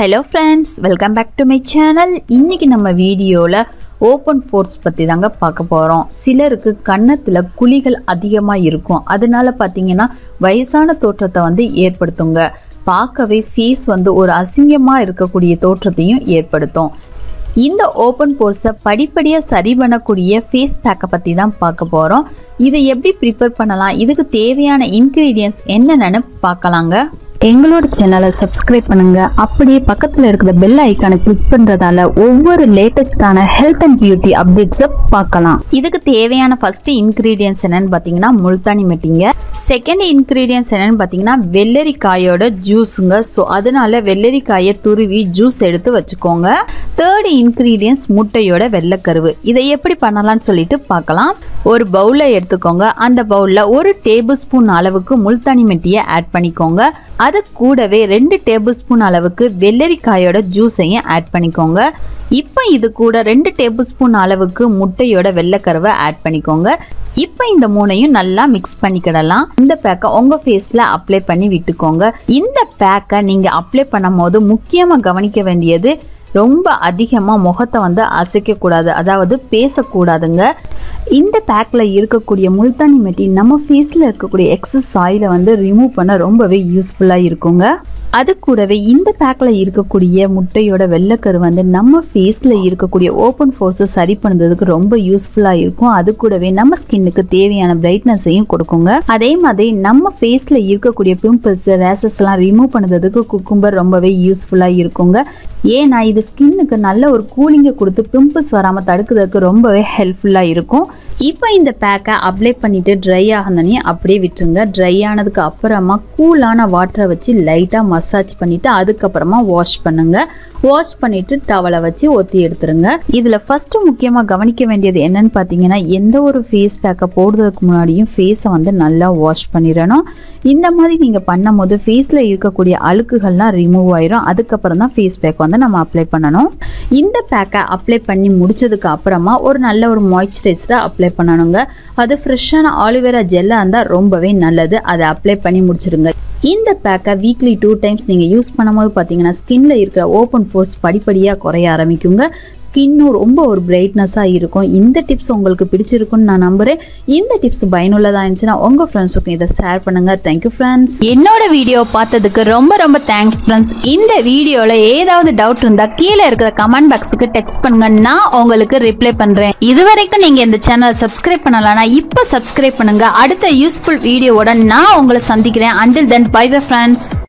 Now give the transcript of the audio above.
Hello friends welcome back to my channel இன்றைக்கி நம்ம வீடியோவில் ஓப்பன் ஃபோர்ஸ் பற்றி தாங்க பார்க்க போகிறோம் சிலருக்கு கன்னத்தில் குழிகள் அதிகமாக இருக்கும். அதனால பார்த்தீங்கன்னா வயசான தோற்றத்தை வந்து ஏற்படுத்துங்க. பார்க்கவே ஃபேஸ் வந்து ஒரு அசிங்கமாக இருக்கக்கூடிய தோற்றத்தையும் ஏற்படுத்தும். இந்த ஓப்பன் ஃபோர்ஸை படிப்படியாக சரி பண்ணக்கூடிய ஃபேஸ் பேக்கை பற்றி தான் பார்க்க போகிறோம் இதை எப்படி ப்ரிப்பேர் பண்ணலாம்? இதுக்கு தேவையான இன்க்ரீடியன்ஸ் என்னென்னு பார்க்கலாங்க. எங்களோட சேனலை சப்ஸ்கிரைப் பண்ணுங்க. அப்படியே பக்கத்துல இருக்கிற பெல் ஐக்கானை கிளிக் பண்றதால ஒவ்வொரு லேட்டஸ்டான ஹெல்த் அண்ட் பியூட்டி அப்டேட்ஸை பார்க்கலாம். இதுக்கு தேவையான ஃபர்ஸ்ட் இன்க்ரீடியன்ஸ் என்னன்னு பார்த்தீங்கன்னா முல்தானி மெட்டிங்க. செகண்ட் இன்க்ரீடியன்ஸ் என்னன்னு பார்த்தீங்கன்னா வெள்ளரிக்காயோட ஜூஸுங்க ஸோ அதனால வெள்ளரிக்காயை துருவி ஜூஸ் எடுத்து வச்சுக்கோங்க. தேர்ட் இன்க்ரீடியன்ஸ் முட்டையோட வெள்ளைக்கருவு. இதை எப்படி பண்ணலாம்னு சொல்லிட்டு பார்க்கலாம். ஒரு பவுலை எடுத்துக்கோங்க. அந்த பவுலில் ஒரு டேபிள் ஸ்பூன் அளவுக்கு முல்தானி மெட்டியை ஆட் பண்ணிக்கோங்க. அது கூடவே ரெண்டு டேபிள் ஸ்பூன் அளவுக்கு வெள்ளரிக்காயோட ஜூஸையும் ஆட் பண்ணிக்கோங்க. இப்போ இது கூட ரெண்டு டேபிள் ஸ்பூன் அளவுக்கு முட்டையோட வெள்ளைக்கருவை ஆட் பண்ணிக்கோங்க. இப்போ இந்த மூணையும் நல்லா மிக்ஸ் பண்ணிக்கிடலாம். இந்த பேக்கை உங்கள் ஃபேஸில் அப்ளை பண்ணி விட்டுக்கோங்க. இந்த பேக்கை நீங்கள் அப்ளை பண்ணும் போது முக்கியமாக கவனிக்க வேண்டியது ரொம்ப அதிகமாக முகத்தை வந்து அசைக்கக்கூடாது. அதாவது பேசக்கூடாதுங்க. இந்த பேக்கில் இருக்கக்கூடிய முல்தானி மெட்டி நம்ம ஃபேஸில் இருக்கக்கூடிய எக்ஸஸ் ஆயிலை வந்து ரிமூவ் பண்ண ரொம்பவே யூஸ்ஃபுல்லாக இருக்குங்க. அது கூடவே இந்த பேக்கில் இருக்கக்கூடிய முட்டையோட வெள்ளைக்கரு வந்து நம்ம ஃபேஸில் இருக்கக்கூடிய ஓப்பன் ஃபோர்ஸை சரி பண்ணுறதுக்கு ரொம்ப யூஸ்ஃபுல்லாக இருக்கும். அது கூடவே நம்ம ஸ்கின்னுக்கு தேவையான பிரைட்னஸையும் கொடுக்குங்க. அதே மாதிரி நம்ம ஃபேஸில் இருக்கக்கூடிய பிம்பிள்ஸ் ரேசஸ்லாம் ரிமூவ் பண்ணுறதுக்கு குக்கும்பர் ரொம்பவே யூஸ்ஃபுல்லாக இருக்குங்க. ஏன்னா இது ஸ்கின்னுக்கு நல்ல ஒரு கூலிங்கை கொடுத்து பிம்பிள்ஸ் வராமல் தடுக்கிறதுக்கு ரொம்பவே ஹெல்ப்ஃபுல்லாக இருக்கும். இப்போ இந்த பேக்கை அப்ளை பண்ணிவிட்டு ட்ரை ஆகணுன்னே அப்படியே விட்டுருங்க. ட்ரை ஆனதுக்கு அப்புறமா கூலான வாட்டரை வச்சு லைட்டாக மசாஜ் பண்ணிவிட்டு அதுக்கப்புறமா வாஷ் பண்ணுங்கள் வாஷ் பண்ணிவிட்டு டவலை வச்சு ஒத்தி எடுத்துருங்க. இதில் ஃபஸ்ட்டு முக்கியமாக கவனிக்க வேண்டியது என்னன்னு பார்த்தீங்கன்னா எந்த ஒரு ஃபேஸ் பேக்கை போடுறதுக்கு முன்னாடியும் ஃபேஸை வந்து நல்லா வாஷ் பண்ணிடணும். இந்த மாதிரி நீங்கள் பண்ணும்போது ஃபேஸில் இருக்கக்கூடிய அழுக்குகள்லாம் ரிமூவ் ஆயிரும். அதுக்கப்புறம் தான் ஃபேஸ் பேக் வந்து நம்ம அப்ளை பண்ணணும். இந்த பேக்கை அப்ளை பண்ணி முடிச்சதுக்கு அப்புறமா ஒரு நல்ல ஒரு மாய்ஸ்சரைசரை அப்ளை பண்ணணுங்க. அது ஃப்ரெஷ்ஷான ஆலிவேரா ஜெல்லாக இருந்தால் ரொம்பவே நல்லது. அதை அப்ளை பண்ணி முடிச்சிருங்க. இந்த பேக்கை வீக்லி டூ டைம்ஸ் நீங்கள் யூஸ் பண்ணும்போது பார்த்தீங்கன்னா ஸ்கின்ல இருக்கிற ஓப்பன் ஃபோர்ஸ் படிப்படியாக குறைய ஆரம்பிக்குங்க. ஸ்கின்னும் ரொம்ப ஒரு பிரைட்னஸாக இருக்கும். இந்த டிப்ஸ் உங்களுக்கு பிடிச்சிருக்குன்னு நான் நம்புகிறேன் இந்த டிப்ஸ் பயனுள்ளதாக இருந்துச்சுன்னா உங்கள் ஃப்ரெண்ட்ஸுக்கும் இதை ஷேர் பண்ணுங்கள் தேங்க்யூ ஃப்ரெண்ட்ஸ் என்னோட வீடியோ பார்த்ததுக்கு ரொம்ப ரொம்ப தேங்க்ஸ் ஃப்ரெண்ட்ஸ் இந்த வீடியோவில் ஏதாவது டவுட் இருந்தால் கீழே இருக்கிற கமெண்ட் பாக்ஸுக்கு டெக்ஸ்ட் பண்ணுங்க. நான் உங்களுக்கு ரிப்ளை பண்ணுறேன் இது வரைக்கும் நீங்கள் இந்த சேனலை சப்ஸ்கிரைப் பண்ணலாம்னா இப்போ சப்ஸ்கிரைப் பண்ணுங்கள் அடுத்த யூஸ்ஃபுல் வீடியோவோட நான் உங்களை சந்திக்கிறேன். Until then bye bye friends